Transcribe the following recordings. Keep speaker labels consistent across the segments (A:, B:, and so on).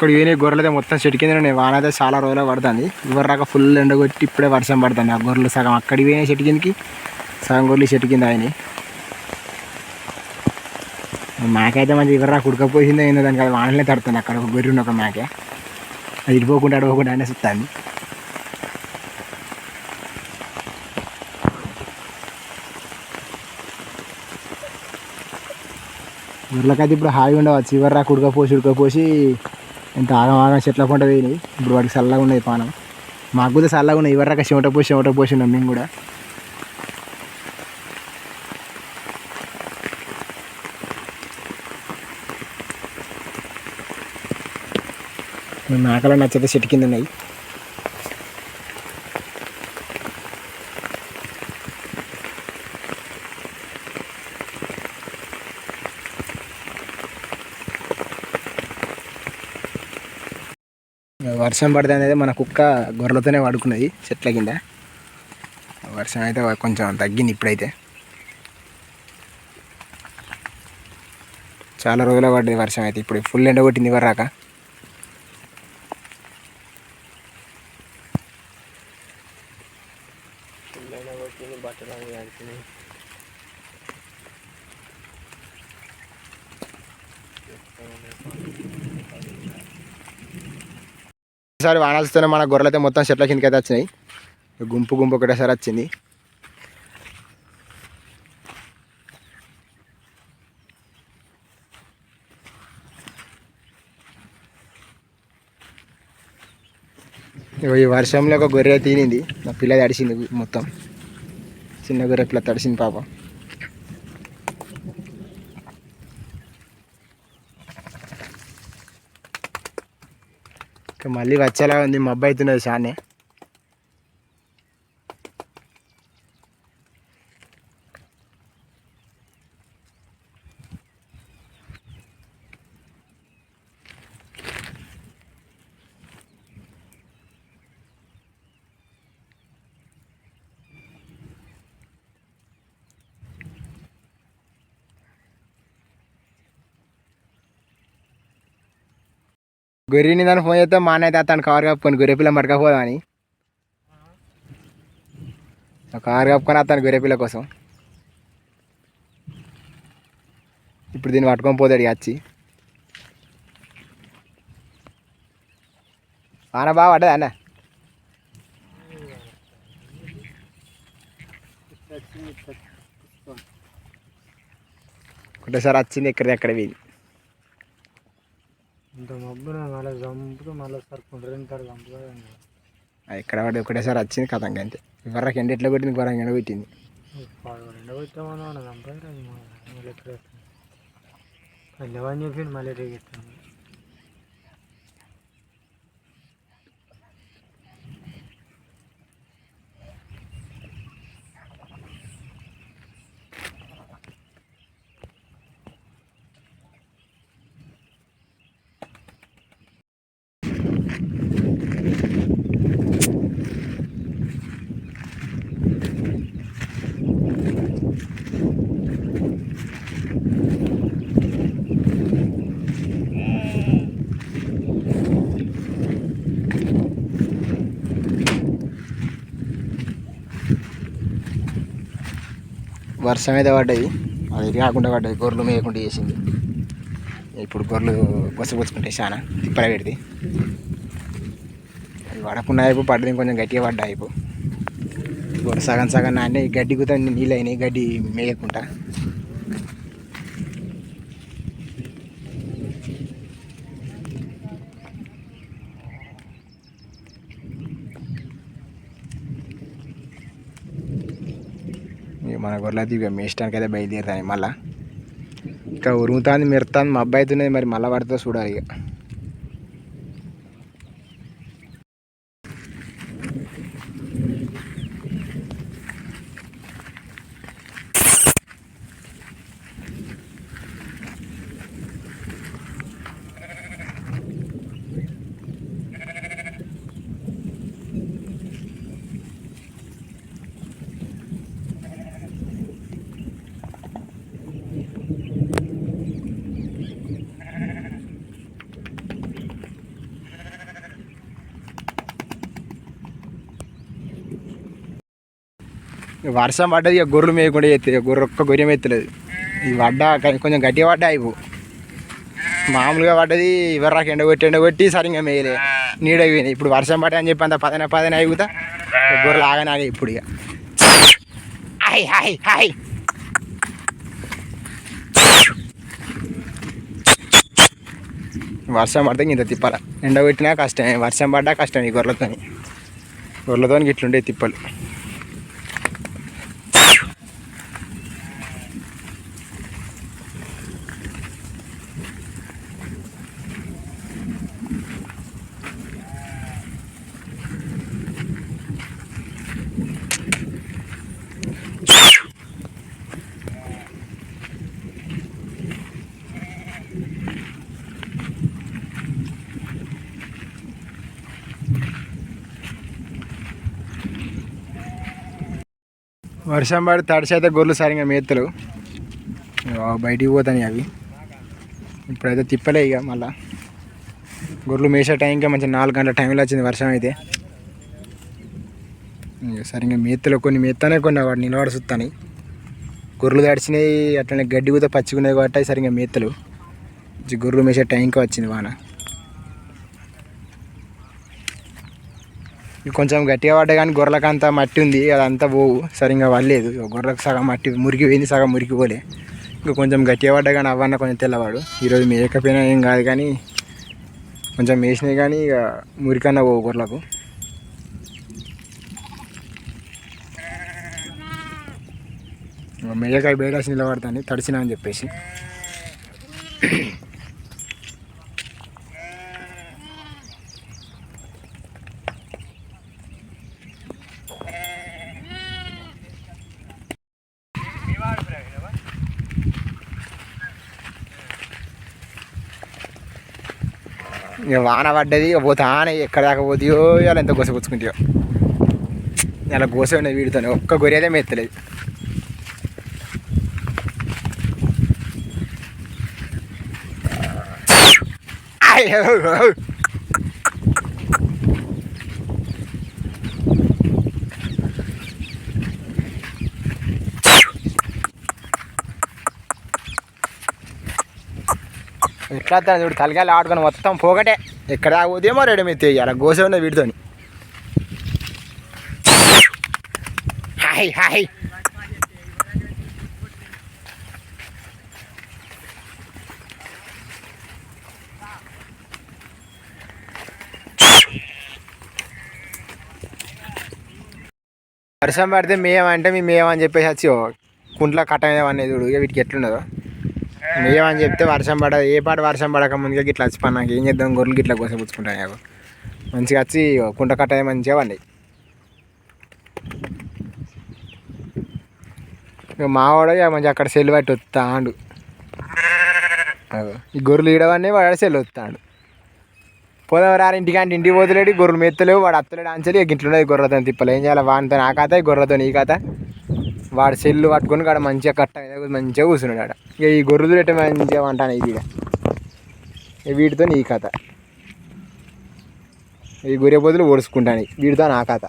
A: అక్కడ పోయినాయి గొర్రెలు అయితే మొత్తం చెట్టు కింద వాన అయితే చాలా రోజులు పడుతుంది. ఇవ్వరాక ఫుల్ ఎండ కొట్టి ఇప్పుడే వర్షం పడుతుంది. ఆ గొర్రెలు సగం అక్కడికి పోయినాయి చెట్టు కిందకి. సగం గొర్రెలు చెట్టు కింద అయినాయి. మాకైతే మంచి ఇవరి రాక ఉడకపోయిందో ఏందో దానికి. అది వానలే తడుతుంది. అక్కడ ఒక గొర్రె ఉన్న ఒక మాకే. అది ఇడిపోకుండా అడవకుండా అనేసి వస్తుంది గొర్రెలకైతే ఇప్పుడు హాయిగా ఉండవచ్చు. చివరి ఉడకపోసి ఉడకపోసి ఎంత ఆగం ఆగం చెట్ల పంట పోయినాయి ఇప్పుడు వాడికి చల్లగా ఉన్నది పానం. మాకు కూడా చల్లగా ఉన్నాయి ఇవరి రాక చెమట పోసి చెమట పోసి ఉన్నాం మేము కూడా. మేము నచ్చితే చెట్టు కింద ఉన్నాయి వర్షం పడితే అనేది మన కుక్క గొర్రెలతోనే పడుకున్నది చెట్ల కింద. వర్షం అయితే కొంచెం తగ్గింది ఇప్పుడైతే. చాలా రోజులు పడ్డది వర్షం అయితే ఇప్పుడు ఫుల్ ఎండ కొట్టింది ఇవ్వరాక. ఈసారి వానాలతోనే మన గొర్రెలతో మొత్తం చెట్ల కిందకైతే వచ్చినాయి. గుంపు గుంపు ఒకటేసారి వచ్చింది. ఈ వర్షంలో ఒక గొర్రె తీనింది నా పిల్ల తడిసింది మొత్తం. చిన్న గొర్రె పిల్ల తడిసింది పాప ఇంకా మళ్ళీ వచ్చేలా ఉంది. మబ్బు అవుతున్నది చానే. గొర్రెని దాన్ని ఫోన్ చేస్తే మా అన్నయ్య అతను కారు కప్పుకొని గొర్రె పిల్ల పట్టుకపోదామని. కారు కప్పుకొని అతను గొర్రె పిల్ల కోసం. ఇప్పుడు దీన్ని పట్టుకొని పోతాడు వచ్చి ఆన బాగా పడ్డదా అన్న? ఒకటేసారి వచ్చింది ఎక్కడిది ఎక్కడ పోయింది?
B: ఇంత మబ్బున మళ్ళీ చంపుతూ మళ్ళీ సరుకుంటారు ఇంటారు చంపుతారు
A: అది ఎక్కడ పడి ఒకటేసారి వచ్చింది కథం అంతే ఇవరకు ఎండ ఎట్లా కొట్టింది ఘోరంగా ఎండ పెట్టింది
B: ఎండబెట్టామని వాడు చంపారు అది మళ్ళీ ఎక్కడ మళ్ళీ ఎవరిని చెప్పిండు మళ్ళీ రేగెత్తాను
A: వర్షం అయితే పడ్డది. అది కాకుండా పడ్డాయి గొర్రెలు మేయకుండా చేసింది. ఇప్పుడు గొర్రెలు బొసబుచ్చుకుంటాయి చాలా తిప్పల పెడితే అది పడకుండా అయిపో పడ్డది కొంచెం గట్టిగా పడ్డా అయిపో. గొర్రె సగం సగం నాన్నే గడ్డి గుత నీళ్ళు అయినాయి. గడ్డి మేయకుండా. గొర్రెలు అయితే ఇక మేయడానికి అయితే బయలుదేరుతాయి మళ్ళీ. ఇక ఉరుముతాంది మెరుతుంది మా అబ్బాయి అవుతున్నది మరి మళ్ళీ పడుతుందో చూడాలి ఇక. వర్షం పడ్డది ఇక గొర్రెలు మేయకుండా ఎత్తుంది ఇక గొర్రె ఒక్క గొర్రెం ఎత్తలేదు. ఈ పడ్డ కొంచెం గట్టిగా పడ్డా అయిపో. మామూలుగా పడ్డది ఇవరాకి ఎండగొట్టి ఎండగొట్టి సరిగ్గా మేయలే. నీడ పోయినాయి ఇప్పుడు వర్షం పడ్డా అని చెప్పి అంత పదన పదన అయిపోతా గొర్రెలు ఆగనాగే ఇప్పుడు ఇక. Hi hi hi. వర్షం పడితే ఇంత తిప్పాల. ఎండగొట్టినా కష్టమే వర్షం పడ్డా కష్టం ఈ గొర్రెలతో గొర్రెలతో ఇట్లుండే తిప్పలు. వర్షం పడి తడిసైతే గొర్రెలు సరిగా మేతలు. బయటికి పోతాయి అవి. ఇప్పుడైతే తిప్పలే ఇక మళ్ళా. గొర్రెలు మేసే టైంకే మంచి నాలుగు గంటల టైంలో వచ్చింది వర్షం అయితే. ఇక సరిగా మేతలు కొన్ని మేతనే కొన్ని వాడు నిలబడి సుత్తాని గొర్రెలు తడిచినాయి అట్లనే గడ్డి కూడా పచ్చిగున్నాయి కాబట్టి సరిగా మేతలు. మంచి గొర్రెలు మేసే టైంకి వచ్చింది వాన. కొంచెం గట్టిగా పడ్డా కానీ గొర్రెలకు అంతా మట్టి ఉంది. అదంతా పోవు. సరిగ్గా వల్లేదు గొర్రెలకు సగం మట్టి మురికి పోయింది సగం మురికి పోలే ఇంకా కొంచెం గట్టిగా పడ్డా కానీ అవన్న కొంచెం తెల్లవాడు. ఈరోజు మేకపోయినా ఏం కాదు కానీ కొంచెం మేసినాయి కానీ ఇక మురికన్నా పోవు గొర్రెలకు. ఇక మేయకాయ బేడాసి నిలబడతాను తడిసినా అని చెప్పేసి. ఇక వాన పడ్డది ఇక పోతానే ఎక్కడ దాకా పోతాయో ఇలా ఎంత గోసపుచ్చుకుంటాయో ఇలా గోస ఉన్నది వీడితోనే ఒక్క గొర్రె మెత్తలేదు. అయ్యో ఎట్లా వస్తాను చూడు తలకాయలు ఆడుకొని మొత్తం పోగటే. ఎక్కడ ఆగుదేమో రెడీ మీద అలా గోసే ఉన్నది వీడితోని. Hi hi. వర్షం పడితే మేమంటే మేము మేమని చెప్పేసి వచ్చి కుంట్లో కుంట్ల చూడు ఇక వీటికి ఎట్లున్నదో. మేమని చెప్తే వర్షం పడ ఏ పాటు వర్షం పడక ముందుగా గిట్లా వచ్చి నాకు ఏం చేద్దాం? గొర్రెలు గిట్లా కోసపుచ్చుకుంటాను నాకు మంచిగా వచ్చి కుంట కట్ట మంచిగా వండి మావాడు ఇక మంచిగా అక్కడ సెల్లు పట్టి వస్తాడు. ఈ గొర్రెలు ఇడవన్నీ వాడు సెల్లు వస్తాడు. పోదాం రారు ఇంటికంటే ఇంటికి పోతలేడు గొర్రెలు మెత్తలేవు వాడు అత్తలేడు అంచలి గిట్లున్నది గొర్రెతో తిప్పలేం. ఏం చేయాలి? వానితో నా కథ ఈ గొర్రెతో నీ కథ వాడు సెల్లు పట్టుకొని కాడ మంచిగా కట్ట మీద మంచిగా కూర్చున్నాడు ఆడ. ఇక ఈ గొర్రెలు పెట్ట మంచిగా అంటాను ఇది వీటితో నీ కథ. ఈ గొర్రె బదులు ఓడుచుకుంటాను వీటితో నా కథ.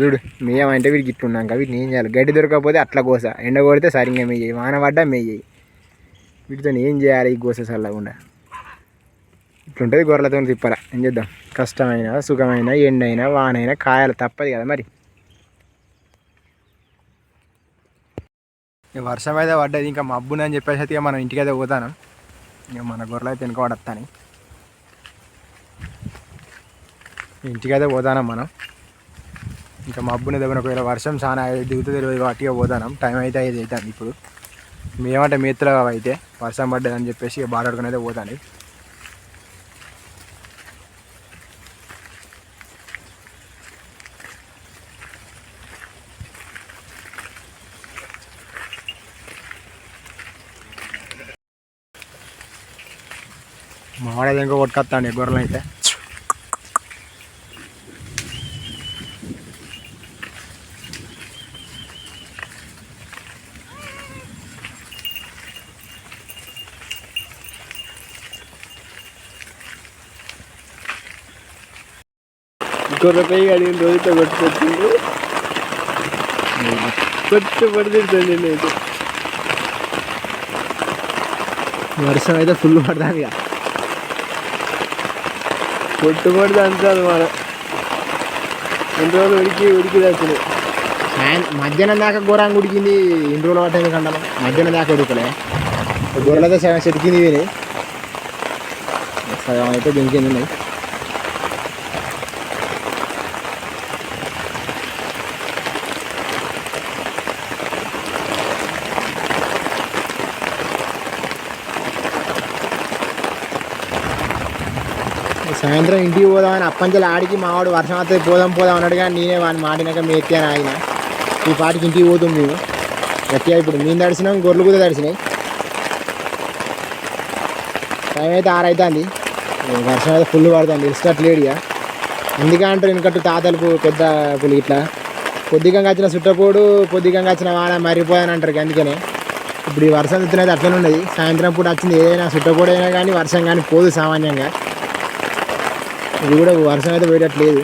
A: చూడు మేమంటే వీడికి ఇట్టున్నాక వీటిని ఏం చేయాలి? గడ్డి దొరకకపోతే అట్లా కోస. ఎండ కొడితే సరిగ్గా మేయ్యి. వాన పడ్డా మేయ్యి. వీటితో ఏం చేయాలి ఈ గోస చల్లకుండా? ఇట్లుంటుంది గొర్రెలతో తిప్పాల. ఏం చేద్దాం? కష్టమైన సుఖమైన ఎండైనా వానైనా కాయాలి తప్పదు కదా మరి. వర్షం అయితే పడ్డది ఇంకా మబ్బునని చెప్పేసి అయితే మనం ఇంటికి అయితే పోతాను. ఇక మన గొర్రెలు అయితే వెనుక పడతాను ఇంటికైతే పోతాను మనం. ఇంకా మబ్బుని దగ్గర ఒకవేళ వర్షం చాలా దిగుతుంది తెలియదు కాబట్టి పోతాను. టైం అయితే ఐదు అవుతుంది ఇప్పుడు. మేమంటే మేతులు అయితే వర్షం పడ్డదని చెప్పేసి ఇక బాడాడుకుని అయితే పోతాను. మావాడేది ఇంకో కొట్టుకొస్తాండి గొర్రెలు అయితే. ఇంకో
B: కొర్రపై అడిగిన రోజుతో కొట్టుకొచ్చిండు. కొట్టు పడుతుంటాను నేనైతే
A: వర్షం అయితే ఫుల్ పడుతుంది ఇక
B: కొట్టు పడితే అంటాను మన. ఎన్ని రోజులు ఉడికి ఉడికి తెచ్చినాయి
A: మధ్యాహ్నం దాకా ఘోరంగా ఉడికింది ఇన్ని రోజులు పట్టేది కంటాను మధ్యాహ్నం దాకా ఉడకలే. గొర్రెలతో సగం చెతికింది విని సగం అయితే బెంకింది ఉన్నాయి సాయంత్రం ఇంటికి పోదామని అప్పంచలు ఆడికి మావాడు వర్షం వస్తే పోదాం పోదాం అన్నాడు కానీ నేనే వాడిని మాటినాక మీ ఎత్తి అని ఆయన ఈ పాటికి ఇంటికి పోతాం మేము. గట్టిగా ఇప్పుడు మేము తడిసినాం గొర్రెలు కూడా తడిసినాయి టైం అయితే ఆరైతుంది. వర్షం అయితే ఫుల్ పడుతుంది తెలిసినట్లేడు ఇక. అందుకే అంటారు వెనకట్టు తాతలకు పెద్ద పులి ఇట్లా. కొద్దిగా వచ్చిన చుట్టపోడు పొద్దుగా వచ్చిన వాన మరిపోదని అంటారు అందుకనే. ఇప్పుడు ఈ వర్షం ఎత్తునైతే అట్లనే ఉన్నది. సాయంత్రం పూట వచ్చింది ఏదైనా చుట్టపోడైనా అయినా కానీ వర్షం కానీ పోదు సామాన్యంగా. ఇది కూడా వర్షం అయితే పోయేటట్లేదు.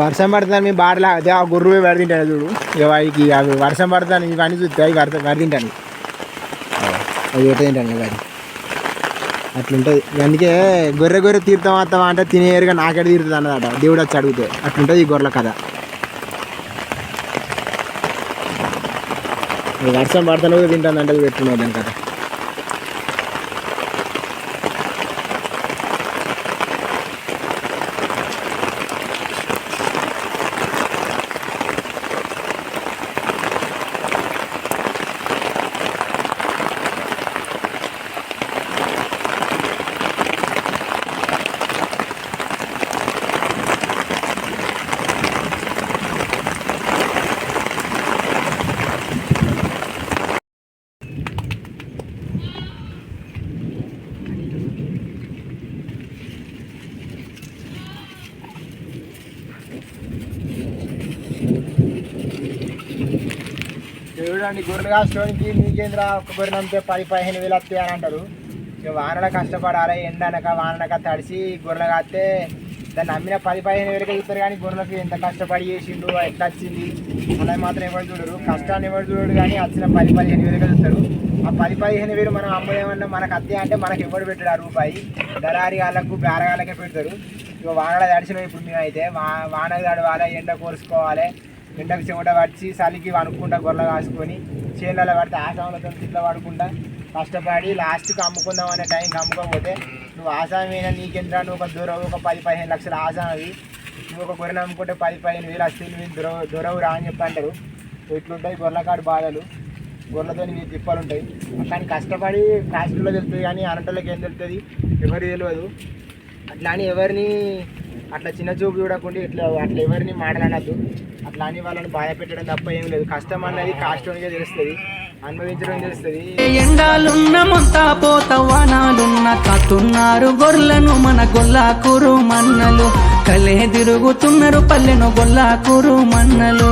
A: వర్షం పడుతుంది మీ బాడలా అదే ఆ గుర్రు పోయి వరదింటాను చూడు. ఇక వాడికి అవి వర్షం పడుతుంది ఇవన్నీ చూస్తే అవి వరదింటాను అవి ఎట్ట తింటాను వాడి అట్లుంటుంది. అందుకే గొర్రె గొర్రె తీర్థం వస్తావా అంటే తినేరుగా నాకెడ తీరుతుంది అన్నదట. దేవుడు వచ్చి అడిగితే. అట్లుంటుంది ఈ గొర్రెల కథ. వర్షం పడతాను కూడా తింటానంటే పెట్టున్నావు దాని కదా చూడండి గొర్రెలు కాసుకోనికి నీకేంద్ర? ఒక గొర్రె అమ్మితే పది పదిహేను వేలు వస్తాయి అని అంటారు. ఇక వానల కష్టపడాలి ఎండ అనక వాననక తడిసి గొర్రెలు కాస్తే దాన్ని అమ్మిన పది పదిహేను వేలకే ఇస్తారు కానీ గొర్రెలకు ఎంత కష్టపడి చేసిండు ఎట్లా వచ్చింది? అన్నది మాత్రం ఎవరు చూడరు. కష్టాన్ని ఎవరు చూడరు కానీ వచ్చిన పది పదిహేను వేలకే చూస్తారు. ఆ పది పదిహేను వేలు మనం అమ్మలేమన్నా మనకు అత్తే అంటే మనకు ఎవరు పెట్టాడు ఆ రూపాయి? దళారి వాళ్ళకు బేరగాళ్ళకే పెడతారు. ఇక వానల తడిచినాం ఇప్పుడు మేమైతే వా వానలు తడవాలి ఎండ కోరుసుకోవాలి ఎండకు చెమట పడిచి చలికి వణుక్కుంటా గొర్రెలు కాసుకొని చేనులలో పడితే ఆసాములతో తిట్ల పడకుండా కష్టపడి లాస్ట్కి అమ్ముకుందాం అనే టైంకి అమ్ముకోకపోతే నువ్వు ఆసామైనా నీకెంత నువ్వు ఒక దూరం ఒక పది పదిహేను లక్షల ఆసామవి నువ్వు ఒక గొర్రెను అమ్ముకుంటే పది పదిహేను వేలు వస్తే నువ్వు దొరవ దొరవు రా అని చెప్పి అంటారు. ఇట్లుంటాయి గొర్రెకాడు బాధలు. గొర్రెలతో నీ తిప్పలు ఉంటాయి కానీ కష్టపడి కాస్ట్లో తెలుస్తుంది కానీ అనంటోళ్ళకి ఏం తెలుస్తుంది? ఎవరు తెలియదు అట్లా అని ఎవరిని అట్లా చిన్న చూపు చూడకుండా ఇట్లా అట్లా ఎవరిని మాట్లాడద్దు అట్లా అని వాళ్ళని బాధ పెట్టడం తప్ప ఏం లేదు. కష్టం అన్నది కాస్ట్గా తెలుస్తుంది. అనుభవించడం తెలుస్తుంది.
C: ఎండాలున్న మొత్త పోత వానాలున్న కాతున్నారు గొర్రెలను మన గొల్లాకూరు మన్నలు. కలే తిరుగుతున్నారు పల్లెను గొల్లాకూరు మన్నలు.